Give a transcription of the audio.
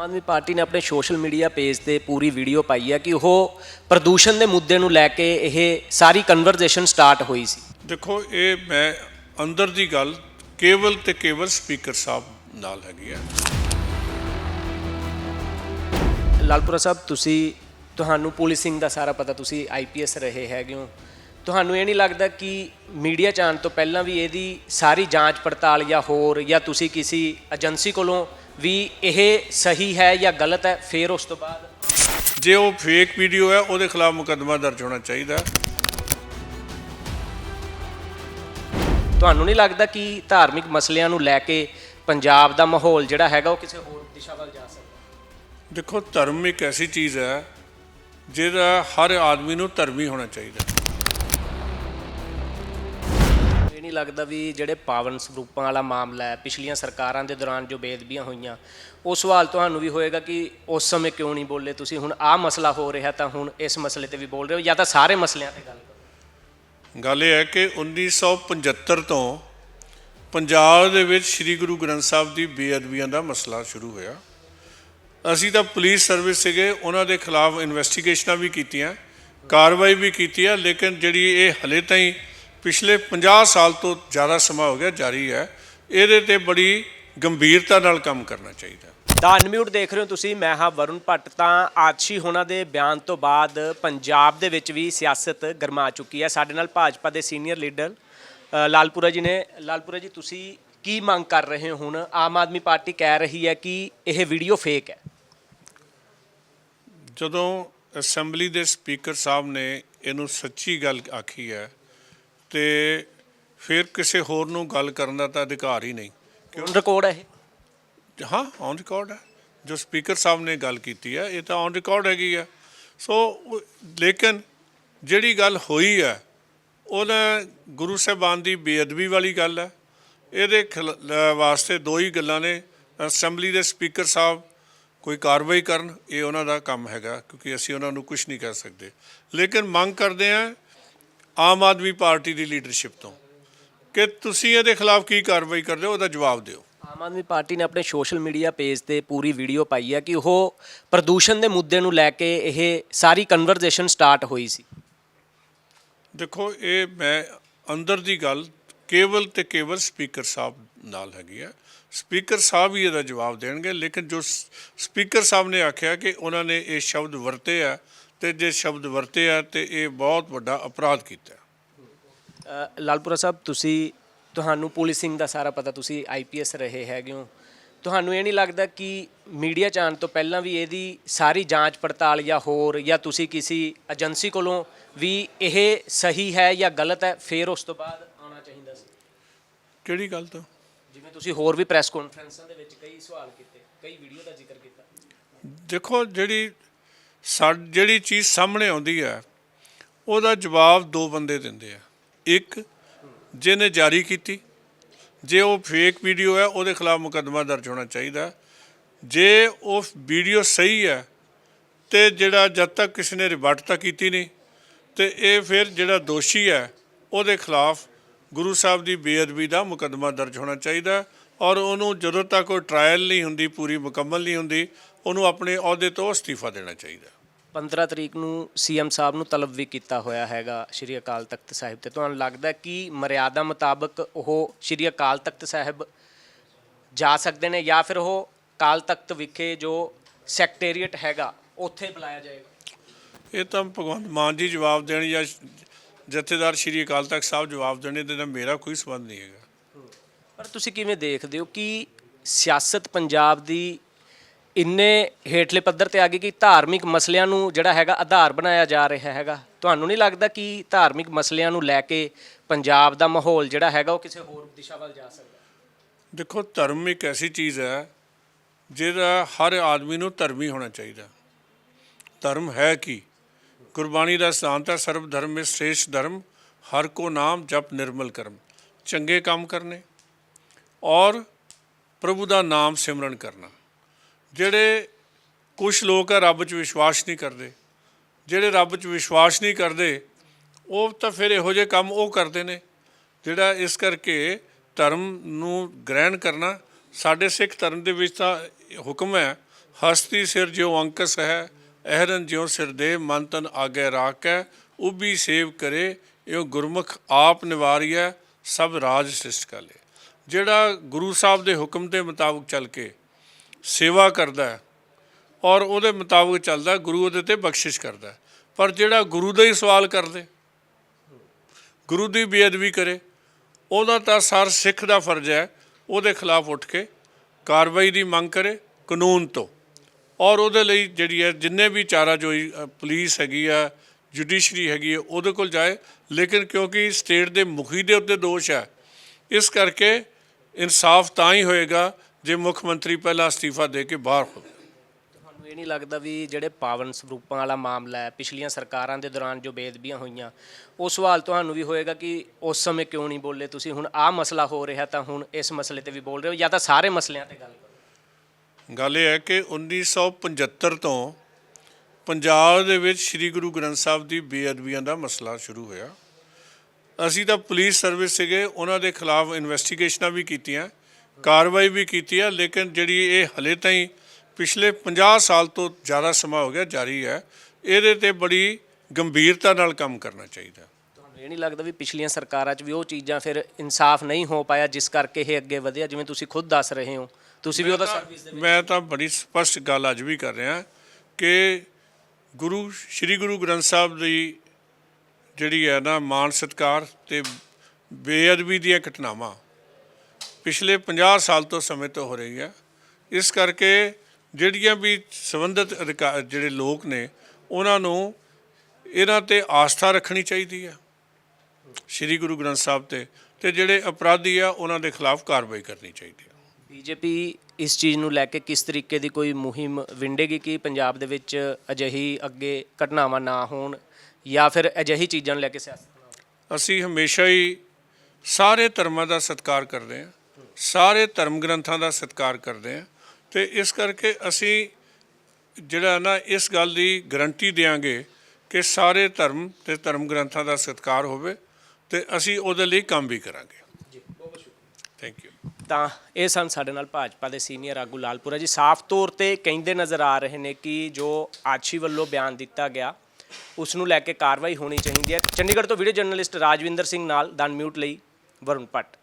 Aam Aadmi party ਨੇ ਆਪਣੇ social media page ਤੇ ਪੂਰੀ ਵੀਡੀਓ ਪਾਈ ਹੈ ਕਿ ਉਹ ਪ੍ਰਦੂਸ਼ਣ ਦੇ ਮੁੱਦੇ ਨੂੰ ਲੈ ਕੇ ਇਹ ਸਾਰੀ ਕਨਵਰਜੇਸ਼ਨ ਸਟਾਰਟ ਹੋਈ ਸੀ। ਦੇਖੋ ਇਹ ਮੈਂ ਅੰਦਰ ਦੀ ਗੱਲ ਕੇਵਲ ਤੇ ਕੇਵਲ ਸਪੀਕਰ ਸਾਹਿਬ ਨਾਲ ਹੈਗੀ ਆ। ਲਾਲਪੁਰਾ ਸਾਹਿਬ ਤੁਸੀਂ ਤੁਹਾਨੂੰ ਪੁਲਿਸਿੰਗ ਦਾ ਸਾਰਾ ਪਤਾ ਤੁਸੀਂ ਆਈਪੀਐਸ ਰਹੇ ਹੈਗੇ ਹੋ। ਤੁਹਾਨੂੰ ਇਹ ਨਹੀਂ ਲੱਗਦਾ ਕਿ ਮੀਡੀਆ ਚ ਆਉਣ ਤੋਂ ਪਹਿਲਾਂ ਵੀ ਇਹਦੀ ਸਾਰੀ ਜਾਂਚ ਪੜਤਾਲ ਜਾਂ ਹੋਰ ਜਾਂ ਤੁਸੀਂ ਕਿਸੇ ਏਜੰਸੀ ਕੋਲੋਂ ਵੀ ਇਹ ਸਹੀ ਹੈ ਜਾਂ ਗਲਤ ਹੈ ਫਿਰ ਉਸ ਤੋਂ ਬਾਅਦ? ਜੇ ਉਹ ਫੇਕ ਵੀਡੀਓ ਹੈ ਉਹਦੇ ਖਿਲਾਫ ਮੁਕੱਦਮਾ ਦਰਜ ਹੋਣਾ ਚਾਹੀਦਾ ਤੁਹਾਨੂੰ ਨਹੀਂ ਲੱਗਦਾ ਕਿ ਧਾਰਮਿਕ ਮਸਲਿਆਂ ਨੂੰ ਲੈ ਕੇ ਪੰਜਾਬ ਦਾ ਮਾਹੌਲ ਜਿਹੜਾ ਹੈਗਾ ਉਹ ਕਿਸੇ ਹੋਰ ਦਿਸ਼ਾ ਵੱਲ ਜਾ ਸਕਦਾ? ਦੇਖੋ ਧਰਮ ਇੱਕ ਐਸੀ ਚੀਜ਼ ਹੈ ਜਿਹਦਾ ਹਰ ਆਦਮੀ ਨੂੰ ਧਰਮੀ ਹੋਣਾ ਚਾਹੀਦਾ ਨਹੀਂ ਲੱਗਦਾ ਵੀ ਜਿਹੜੇ ਪਾਵਨ ਸਰੂਪਾਂ ਵਾਲਾ ਮਾਮਲਾ ਹੈ, ਪਿਛਲੀਆਂ ਸਰਕਾਰਾਂ ਦੇ ਦੌਰਾਨ ਜੋ ਬੇਦਬੀਆਂ ਹੋਈਆਂ, ਉਹ ਸਵਾਲ ਤੁਹਾਨੂੰ ਵੀ ਹੋਏਗਾ ਕਿ ਉਸ ਸਮੇਂ ਕਿਉਂ ਨਹੀਂ ਬੋਲੇ ਤੁਸੀਂ? ਹੁਣ ਆਹ ਮਸਲਾ ਹੋ ਰਿਹਾ ਤਾਂ ਹੁਣ ਇਸ ਮਸਲੇ ਤੇ ਵੀ ਬੋਲ ਰਹੇ ਹੋ ਜਾਂ ਤਾਂ ਸਾਰੇ ਮਸਲਿਆਂ ਤੇ ਗੱਲ ਕਰੋ? ਗੱਲ ਇਹ ਹੈ ਕਿ 1975 ਤੋਂ ਪੰਜਾਬ ਦੇ ਵਿੱਚ ਸ੍ਰੀ ਗੁਰੂ ਗ੍ਰੰਥ ਸਾਹਿਬ ਦੀ ਬੇਅਦਬੀਆਂ ਦਾ ਮਸਲਾ ਸ਼ੁਰੂ ਹੋਇਆ। ਅਸੀਂ ਤਾਂ ਪੁਲਿਸ ਸਰਵਿਸ ਸੀਗੇ, ਉਹਨਾਂ ਦੇ ਖਿਲਾਫ ਇਨਵੈਸਟੀਗੇਸ਼ਨਾਂ ਵੀ ਕੀਤੀਆਂ, ਕਾਰਵਾਈ ਵੀ ਕੀਤੀ ਹੈ ਲੇਕਿਨ ਜਿਹੜੀ ਇਹ ਹਲੇ ਤਾਈਂ ਪਿਛਲੇ 50 ਸਾਲ ਤੋਂ ਜ਼ਿਆਦਾ ਸਮਾਂ ਹੋ ਗਿਆ ਜਾਰੀ ਹੈ। ਇਹਦੇ ਤੇ ਬੜੀ ਗੰਭੀਰਤਾ ਨਾਲ ਕੰਮ ਕਰਨਾ ਚਾਹੀਦਾ। ਦਾ ਅਨਮਿਊਟ ਦੇਖ ਰਹੇ ਹੋ ਤੁਸੀਂ ਮੈਂ ਹਾਂ ਵਰੁਣ ਭੱਟ। ਤਾਂ ਆਛੀ ਹੋਣਾ ਦੇ ਬਿਆਨ ਤੋਂ ਬਾਅਦ ਪੰਜਾਬ ਦੇ ਵਿੱਚ ਵੀ ਸਿਆਸਤ ਗਰਮਾ ਚੁੱਕੀ ਹੈ। ਸਾਡੇ ਨਾਲ ਭਾਜਪਾ ਦੇ ਸੀਨੀਅਰ ਲੀਡਰ ਲਾਲਪੁਰਾ ਜੀ ਨੇ। ਲਾਲਪੁਰਾ ਜੀ ਤੁਸੀਂ ਕੀ ਮੰਗ ਕਰ ਰਹੇ ਹੋ ਹੁਣ? ਆਮ ਆਦਮੀ ਪਾਰਟੀ ਕਹਿ ਰਹੀ ਹੈ ਕਿ ਇਹ ਵੀਡੀਓ ਫੇਕ ਹੈ। ਜਦੋਂ ਅਸੈਂਬਲੀ ਦੇ ਸਪੀਕਰ ਸਾਹਿਬ ਨੇ ਇਹਨੂੰ ਸੱਚੀ ਗੱਲ ਆਖੀ ਹੈ ਤੇ ਫਿਰ ਕਿਸੇ ਹੋਰ ਨੂੰ ਗੱਲ ਕਰਨ ਦਾ ਤਾਂ ਅਧਿਕਾਰ ਹੀ ਨਹੀਂ। ਕਿਉਂ? ਰਿਕਾਰਡ ਹੈ ਇਹ? ਹਾਂ ਔਨ ਰਿਕਾਰਡ ਹੈ। ਜੋ ਸਪੀਕਰ ਸਾਹਿਬ ਨੇ ਗੱਲ ਕੀਤੀ ਹੈ ਇਹ ਤਾਂ ਔਨ ਰਿਕਾਰਡ ਹੈਗੀ ਹੈ। ਸੋ ਉਹ- ਲੇਕਿਨ ਜਿਹੜੀ ਗੱਲ ਹੋਈ ਹੈ ਉਹਦਾ ਗੁਰੂ ਸਾਹਿਬਾਨ ਦੀ ਬੇਅਦਬੀ ਵਾਲੀ ਗੱਲ ਹੈ। ਇਹਦੇ ਖਿਲ- ਵਾਸਤੇ ਦੋ ਹੀ ਗੱਲਾਂ ਨੇ। ਅਸੈਂਬਲੀ ਦੇ ਸਪੀਕਰ ਸਾਹਿਬ ਕੋਈ ਕਾਰਵਾਈ ਕਰਨ ਇਹ ਉਹਨਾਂ ਦਾ ਕੰਮ ਹੈਗਾ ਕਿਉਂਕਿ ਅਸੀਂ ਉਹਨਾਂ ਨੂੰ ਕੁਝ ਨਹੀਂ ਕਹਿ ਸਕਦੇ। ਲੇਕਿਨ ਮੰਗ ਕਰਦੇ ਹਾਂ ਆਮ ਆਦਮੀ ਪਾਰਟੀ ਦੀ ਲੀਡਰਸ਼ਿਪ ਤੋਂ। ਕਿ ਤੁਸੀਂ ਇਹਦੇ ਖਿਲਾਫ ਕੀ ਕਾਰਵਾਈ ਕਰਦੇ ਹੋ ਉਹਦਾ ਜਵਾਬ ਦਿਓ। ਆਮ ਆਦਮੀ ਪਾਰਟੀ ਨੇ ਆਪਣੇ ਸੋਸ਼ਲ ਮੀਡੀਆ ਪੇਜ ਤੇ ਪੂਰੀ ਵੀਡੀਓ ਪਾਈ ਹੈ ਕਿ ਉਹ ਪ੍ਰਦੂਸ਼ਣ ਦੇ ਮੁੱਦੇ ਨੂੰ ਲੈ ਕੇ ਇਹ ਸਾਰੀ ਕਨਵਰਜੇਸ਼ਨ ਸਟਾਰਟ ਹੋਈ ਸੀ। ਦੇਖੋ ਇਹ ਮੈਂ ਅੰਦਰ ਦੀ ਗੱਲ ਕੇਵਲ ਤੇ ਕੇਵਲ ਸਪੀਕਰ ਸਾਹਿਬ ਨਾਲ ਹੈਗੀ ਆ। ਸਪੀਕਰ ਸਾਹਿਬ ਹੀ ਇਹਦਾ ਜਵਾਬ ਦੇਣਗੇ ਲੇਕਿਨ ਜੋ ਸਪੀਕਰ ਸਾਹਿਬ ਨੇ ਆਖਿਆ ਕਿ ਉਹਨਾਂ ਨੇ ਇਹ ਸ਼ਬਦ ਵਰਤੇ ਆ ਤੇ ਜੇ ਸ਼ਬਦ ਵਰਤੇ ਆ ਤੇ ਇਹ ਬਹੁਤ ਵੱਡਾ ਅਪਰਾਧ ਕੀਤਾ ਲਾਲਪੁਰਾ ਸਾਹਿਬ ਤੁਸੀਂ ਤੁਹਾਨੂੰ ਪੁਲਿਸਿੰਗ ਦਾ ਸਾਰਾ ਪਤਾ ਤੁਸੀਂ ਆਈਪੀਐਸ ਰਹੇ ਹੈਗੇ ਹੋ। ਤੁਹਾਨੂੰ ਇਹ ਨਹੀਂ ਲੱਗਦਾ ਕਿ ਮੀਡੀਆ ਚ ਆਉਣ ਤੋਂ ਪਹਿਲਾਂ ਵੀ ਇਹਦੀ ਸਾਰੀ ਜਾਂਚ ਪੜਤਾਲ ਜਾਂ ਹੋਰ ਜਾਂ ਤੁਸੀਂ ਕਿਸੇ ਏਜੰਸੀ ਕੋਲੋਂ ਵੀ ਇਹ ਸਹੀ ਹੈ ਜਾਂ ਗਲਤ ਹੈ ਫਿਰ ਉਸ ਤੋਂ ਬਾਅਦ ਆਉਣਾ ਚਾਹੀਦਾ ਸੀ? ਕਿਹੜੀ ਗੱਲ ਤੋਂ? ਜਿਵੇਂ ਤੁਸੀਂ ਹੋਰ ਵੀ ਪ੍ਰੈਸ ਕਾਨਫਰੰਸਾਂ ਦੇ ਵਿੱਚ ਕਈ ਸਵਾਲ ਕੀਤੇ ਕਈ ਵੀਡੀਓ ਦਾ ਜ਼ਿਕਰ ਕੀਤਾ। ਦੇਖੋ ਜਿਹੜੀ ਸਾ ਜਿਹੜੀ ਚੀਜ਼ ਸਾਹਮਣੇ ਆਉਂਦੀ ਹੈ, ਉਹਦਾ ਜਵਾਬ ਦੋ ਬੰਦੇ ਦਿੰਦੇ ਆ। ਇੱਕ, ਜਿਹਨੇ ਜਾਰੀ ਕੀਤੀ, ਜੇ ਉਹ ਫੇਕ ਵੀਡੀਓ ਹੈ, ਉਹਦੇ ਖਿਲਾਫ ਮੁਕੱਦਮਾ ਦਰਜ ਹੋਣਾ ਚਾਹੀਦਾ। ਜੇ ਉਹ ਵੀਡੀਓ ਸਹੀ ਹੈ, ਤੇ ਜਿਹੜਾ ਜਦ ਤੱਕ ਕਿਸੇ ਨੇ ਰਿਬਟ ਤਾਂ ਕੀਤੀ ਨਹੀਂ, ਤੇ ਇਹ ਫਿਰ ਜਿਹੜਾ ਦੋਸ਼ੀ ਹੈ, ਉਹਦੇ ਖਿਲਾਫ ਗੁਰੂ ਸਾਹਿਬ ਦੀ ਬੇਅਦਬੀ ਦਾ ਮੁਕੱਦਮਾ ਦਰਜ ਹੋਣਾ ਚਾਹੀਦਾ। ਔਰ ਉਹਨੂੰ ਜਦੋਂ ਤੱਕ ਕੋਈ ਟ੍ਰਾਇਲ ਨਹੀਂ ਹੁੰਦੀ ਪੂਰੀ ਮੁਕੰਮਲ ਨਹੀਂ ਹੁੰਦੀ ਉਹਨੂੰ ਆਪਣੇ ਅਹੁਦੇ ਤੋਂ ਅਸਤੀਫਾ ਦੇਣਾ ਚਾਹੀਦਾ। 15 ਤਰੀਕ ਨੂੰ ਸੀਐਮ ਸਾਹਿਬ ਨੂੰ ਤਲਬ ਵੀ ਕੀਤਾ ਹੋਇਆ ਹੈਗਾ ਸ਼੍ਰੀ ਅਕਾਲ ਤਖਤ ਸਾਹਿਬ ਤੇ। ਤੁਹਾਨੂੰ ਲੱਗਦਾ ਕਿ ਮਰਿਆਦਾ ਮੁਤਾਬਕ ਉਹ ਸ਼੍ਰੀ ਅਕਾਲ ਤਖਤ ਸਾਹਿਬ ਜਾ ਸਕਦੇ ਨੇ ਜਾਂ ਫਿਰ ਉਹ ਅਕਾਲ ਤਖਤ ਵਿਖੇ ਜੋ ਸੈਕਟਰੀਏਟ ਹੈਗਾ ਉੱਥੇ ਬੁਲਾਇਆ ਜਾਏਗਾ? ਇਹ ਤਾਂ ਭਗਵੰਤ ਮਾਨ ਜੀ ਜਵਾਬ ਦੇਣ ਜਾਂ ਜਥੇਦਾਰ ਸ਼੍ਰੀ ਅਕਾਲ ਤਖਤ ਸਾਹਿਬ ਜਵਾਬ ਦੇਣੇ ਤਾਂ ਮੇਰਾ ਕੋਈ ਸਬੰਧ ਨਹੀਂ ਹੈਗਾ। ਪਰ ਤੁਸੀਂ ਕਿਵੇਂ ਦੇਖਦੇ ਹੋ ਕਿ ਸਿਆਸਤ ਪੰਜਾਬ ਦੀ ਇੰਨੇ ਹੇਠਲੇ ਪੱਧਰ ਤੇ ਆ ਗਈ ਕਿ ਧਾਰਮਿਕ ਮਸਲਿਆਂ ਨੂੰ ਜਿਹੜਾ ਹੈਗਾ ਆਧਾਰ ਬਣਾਇਆ ਜਾ ਰਿਹਾ ਹੈਗਾ? ਤੁਹਾਨੂੰ ਨਹੀਂ ਲੱਗਦਾ ਕਿ ਧਾਰਮਿਕ ਮਸਲਿਆਂ ਨੂੰ ਲੈ ਕੇ ਪੰਜਾਬ ਦਾ ਮਾਹੌਲ ਜਿਹੜਾ ਹੈਗਾ ਉਹ ਕਿਸੇ ਹੋਰ ਦਿਸ਼ਾ ਵੱਲ ਜਾ ਸਕਦਾ? ਦੇਖੋ, ਧਰਮ ਇੱਕ ਐਸੀ ਚੀਜ਼ ਹੈ ਜਿਹਦਾ ਹਰ ਆਦਮੀ ਨੂੰ ਧਰਮੀ ਹੋਣਾ ਚਾਹੀਦਾ। ਧਰਮ ਹੈ ਕੀ? ਗੁਰਬਾਣੀ ਦਾ ਸਿਧਾਂਤ ਹੈ ਸਰਬ ਧਰਮ ਵਿੱਚ ਸ੍ਰੇਸ਼ਟ ਧਰਮ, ਹਰ ਕੋ ਨਾਮ ਜਪ ਨਿਰਮਲ ਕਰਮ। ਚੰਗੇ ਕੰਮ ਕਰਨੇ ਔਰ ਪ੍ਰਭੂ ਦਾ ਨਾਮ ਸਿਮਰਨ ਕਰਨਾ। ਜਿਹੜੇ ਕੁਝ ਲੋਕ ਆ, ਰੱਬ 'ਚ ਵਿਸ਼ਵਾਸ ਨਹੀਂ ਕਰਦੇ। ਜਿਹੜੇ ਰੱਬ 'ਚ ਵਿਸ਼ਵਾਸ ਨਹੀਂ ਕਰਦੇ, ਉਹ ਤਾਂ ਫਿਰ ਇਹੋ ਜਿਹੇ ਕੰਮ ਉਹ ਕਰਦੇ ਨੇ, ਜਿਹੜਾ ਇਸ ਕਰਕੇ ਧਰਮ ਨੂੰ ਗ੍ਰਹਿਣ ਕਰਨਾ। ਸਾਡੇ ਸਿੱਖ ਧਰਮ ਦੇ ਵਿੱਚ ਤਾਂ ਹੁਕਮ ਹੈ, ਹਸਤੀ ਸਿਰ ਜਿਉ ਅੰਕਸ ਹੈ, ਅਹਰਨ ਜਿਉ ਸਿਰ ਦੇ, ਮਨ ਤਨ ਆਗੇ ਰਾਖੈ ਉਬੀ ਸੇਵ ਕਰੇ ਇਹ ਗੁਰਮੁਖ ਆਪ ਨਿਵਾਰੀਐ, ਸਭ ਰਾਜ ਸ੍ਰਿਸ਼ਟ ਕਾਲੇ। ਜਿਹੜਾ ਗੁਰੂ ਸਾਹਿਬ ਦੇ ਹੁਕਮ ਦੇ ਮੁਤਾਬਕ ਚੱਲ ਕੇ ਸੇਵਾ ਕਰਦਾ ਔਰ ਉਹਦੇ ਮੁਤਾਬਕ ਚੱਲਦਾ ਗੁਰੂ ਉਹਦੇ ਤੇ ਬਖਸ਼ਿਸ਼ ਕਰਦਾ ਪਰ ਜਿਹੜਾ ਗੁਰੂ ਦਾ ਹੀ ਸਵਾਲ ਕਰਦੇ ਗੁਰੂ ਦੀ ਬੇਅਦਬੀ ਕਰੇ ਉਹਦਾ ਤਾਂ ਸਰ ਸਿੱਖ ਦਾ ਫਰਜ਼ ਹੈ ਉਹਦੇ ਖਿਲਾਫ ਉੱਠ ਕੇ ਕਾਰਵਾਈ ਦੀ ਮੰਗ ਕਰੇ ਕਾਨੂੰਨ ਤੋਂ। ਔਰ ਉਹਦੇ ਲਈ ਜਿਹੜੀ ਹੈ ਜਿੰਨੇ ਵੀ ਚਾਰਾ ਜੋਈ ਅ, ਪੁਲਿਸ ਹੈਗੀ ਆ ਜੁਡੀਸ਼ਰੀ ਹੈਗੀ ਹੈ ਉਹਦੇ ਕੋਲ ਜਾਏ। ਲੇਕਿਨ ਕਿਉਂਕਿ ਸਟੇਟ ਦੇ ਮੁਖੀ ਦੇ ਉੱਤੇ ਦੋਸ਼ ਹੈ ਇਸ ਕਰਕੇ ਇਨਸਾਫ ਤਾਂ ਹੀ ਹੋਏਗਾ ਜੇ ਮੁੱਖ ਮੰਤਰੀ ਪਹਿਲਾਂ ਅਸਤੀਫਾ ਦੇ ਕੇ ਬਾਹਰ ਹੋ ਤੁਹਾਨੂੰ ਇਹ ਨਹੀਂ ਲੱਗਦਾ ਵੀ ਜਿਹੜੇ ਪਾਵਨ ਸਰੂਪਾਂ ਵਾਲਾ ਮਾਮਲਾ ਹੈ ਪਿਛਲੀਆਂ ਸਰਕਾਰਾਂ ਦੇ ਦੌਰਾਨ ਜੋ ਬੇਦਬੀਆਂ ਹੋਈਆਂ ਉਹ ਸਵਾਲ ਤੁਹਾਨੂੰ ਵੀ ਹੋਏਗਾ ਕਿ ਉਸ ਸਮੇਂ ਕਿਉਂ ਨਹੀਂ ਬੋਲੇ ਤੁਸੀਂ? ਹੁਣ ਆਹ ਮਸਲਾ ਹੋ ਰਿਹਾ ਤਾਂ ਹੁਣ ਇਸ ਮਸਲੇ ਤੇ ਵੀ ਬੋਲ ਰਹੇ ਹੋ ਜਾਂ ਤਾਂ ਸਾਰੇ ਮਸਲਿਆਂ ਤੇ ਗੱਲ ਕਰੋ? ਗੱਲ ਇਹ ਹੈ ਕਿ 1975 ਤੋਂ ਪੰਜਾਬ ਦੇ ਵਿੱਚ ਸ੍ਰੀ ਗੁਰੂ ਗ੍ਰੰਥ ਸਾਹਿਬ ਦੀ ਬੇਅਦਬੀਆਂ ਦਾ ਮਸਲਾ ਸ਼ੁਰੂ ਹੋਇਆ। ਅਸੀਂ ਤਾਂ ਪੁਲਿਸ ਸਰਵਿਸ ਸੀਗੇ ਉਹਨਾਂ ਦੇ ਖਿਲਾਫ ਇਨਵੈਸਟੀਗੇਸ਼ਨਾਂ ਵੀ ਕੀਤੀਆਂ ਕਾਰਵਾਈ ਵੀ ਕੀਤੀ ਹੈ ਲੇਕਿਨ ਜਿਹੜੀ ਇਹ ਹਲੇ ਤਾਈਂ ਪਿਛਲੇ 50 ਸਾਲ ਤੋਂ ਜ਼ਿਆਦਾ ਸਮਾਂ ਹੋ ਗਿਆ ਜਾਰੀ ਹੈ ਇਹਦੇ ਤੇ ਬੜੀ ਗੰਭੀਰਤਾ ਨਾਲ ਕੰਮ ਕਰਨਾ ਚਾਹੀਦਾ। ਤੁਹਾਨੂੰ ਇਹ ਨਹੀਂ ਲੱਗਦਾ ਵੀ ਪਿਛਲੀਆਂ ਸਰਕਾਰਾਂ 'ਚ ਵੀ ਉਹ ਚੀਜ਼ਾਂ ਫਿਰ ਇਨਸਾਫ ਨਹੀਂ ਹੋ ਪਾਇਆ ਜਿਸ ਕਰਕੇ ਇਹ ਅੱਗੇ ਵਧਿਆ ਜਿਵੇਂ ਤੁਸੀਂ ਖੁਦ ਦੱਸ ਰਹੇ ਹੋ? ਤੁਸੀਂ ਵੀ ਉਹਦਾ ਸਰਵਿਸ ਦੇ ਮੈਂ ਤਾਂ ਬੜੀ ਸਪਸ਼ਟ ਗੱਲ ਅੱਜ ਵੀ ਕਰ ਰਿਹਾ ਕਿ ਗੁਰੂ ਸ੍ਰੀ ਗੁਰੂ ਗ੍ਰੰਥ ਸਾਹਿਬ ਦੀ ਜਿਹੜੀ ਹੈ ਨਾ ਮਾਨ ਸਤਕਾਰ ਤੇ ਬੇਅਦਬੀ ਦੀਆਂ ਘਟਨਾਵਾਂ ਪਿਛਲੇ 50 ਸਾਲ ਤੋਂ ਸਮੇਂ ਤੋਂ ਹੋ ਰਹੀ ਹੈ। ਇਸ ਕਰਕੇ ਜਿਹੜੀਆਂ ਵੀ ਸੰਬੰਧਿਤ ਅਧਿਕਾ- ਜਿਹੜੇ ਲੋਕ ਨੇ, ਉਹਨਾਂ ਨੂੰ ਇਹਨਾਂ ਤੇ ਆਸਥਾ ਰੱਖਣੀ ਚਾਹੀਦੀ ਹੈ। ਸ੍ਰੀ ਗੁਰੂ ਗ੍ਰੰਥ ਸਾਹਿਬ ਤੇ ਤੇ ਜਿਹੜੇ ਅਪਰਾਧੀ ਆ, ਉਹਨਾਂ ਦੇ ਖਿਲਾਫ ਕਾਰਵਾਈ ਕਰਨੀ ਚਾਹੀਦੀ ਹੈ। ਬੀਜੇਪੀ ਇਸ ਚੀਜ਼ ਨੂੰ ਲੈ ਕੇ ਕਿਸ ਤਰੀਕੇ ਦੀ ਕੋਈ ਮੁਹਿੰਮ ਵਿੰਡੇਗੀ ਕਿ ਪੰਜਾਬ ਦੇ ਵਿੱਚ ਅਜਿਹੀ ਅੱਗੇ ਘਟਨਾਵਾਂ ਨਾ ਹੋਣ? ਜਾਂ ਫਿਰ ਅਜਿਹੀ ਚੀਜ਼ਾਂ ਨੂੰ ਲੈ ਕੇ ਸਿਆਸਤ? ਅਸੀਂ ਹਮੇਸ਼ਾ ਹੀ ਸਾਰੇ ਧਰਮਾਂ ਦਾ ਸਤਿਕਾਰ ਕਰਦੇ ਹਾਂ ਸਾਰੇ ਧਰਮ ਗ੍ਰੰਥਾਂ ਦਾ ਸਤਿਕਾਰ ਕਰਦੇ ਹਾਂ ਤੇ ਇਸ ਕਰਕੇ ਅਸੀਂ ਜਿਹੜਾ ਨਾ ਇਸ ਗੱਲ ਦੀ ਗਰੰਟੀ ਦੇਵਾਂਗੇ ਕਿ ਸਾਰੇ ਧਰਮ ਤੇ ਧਰਮ ਗ੍ਰੰਥਾਂ ਦਾ ਸਤਿਕਾਰ ਹੋਵੇ ਤੇ ਅਸੀਂ ਉਹਦੇ ਲਈ ਕੰਮ ਵੀ ਕਰਾਂਗੇ। ਥੈਂਕ ਯੂ ਤਾਂ ਇਹ ਸਨ ਸਾਡੇ ਨਾਲ ਭਾਜਪਾ ਦੇ ਸੀਨੀਅਰ ਆਗੂ ਲਾਲਪੁਰਾ ਜੀ। ਸਾਫ਼ ਤੌਰ ਤੇ ਕਹਿੰਦੇ ਨਜ਼ਰ ਆ ਰਹੇ ਨੇ ਕਿ ਜੋ ਆਛੀ ਵੱਲੋਂ ਬਿਆਨ ਦਿੱਤਾ ਗਿਆ ਉਸ ਨੂੰ ਲੈ ਕੇ ਕਾਰਵਾਈ ਹੋਣੀ ਚਾਹੀਦੀ ਹੈ। ਚੰਡੀਗੜ੍ਹ ਤੋਂ ਵੀਡੀਓ ਜਰਨਲਿਸਟ ਰਾਜਵਿੰਦਰ ਸਿੰਘ ਨਾਲ ਦਨ ਮਿਊਟ ਲਈ ਵਰੁਣ ਭੱਟ।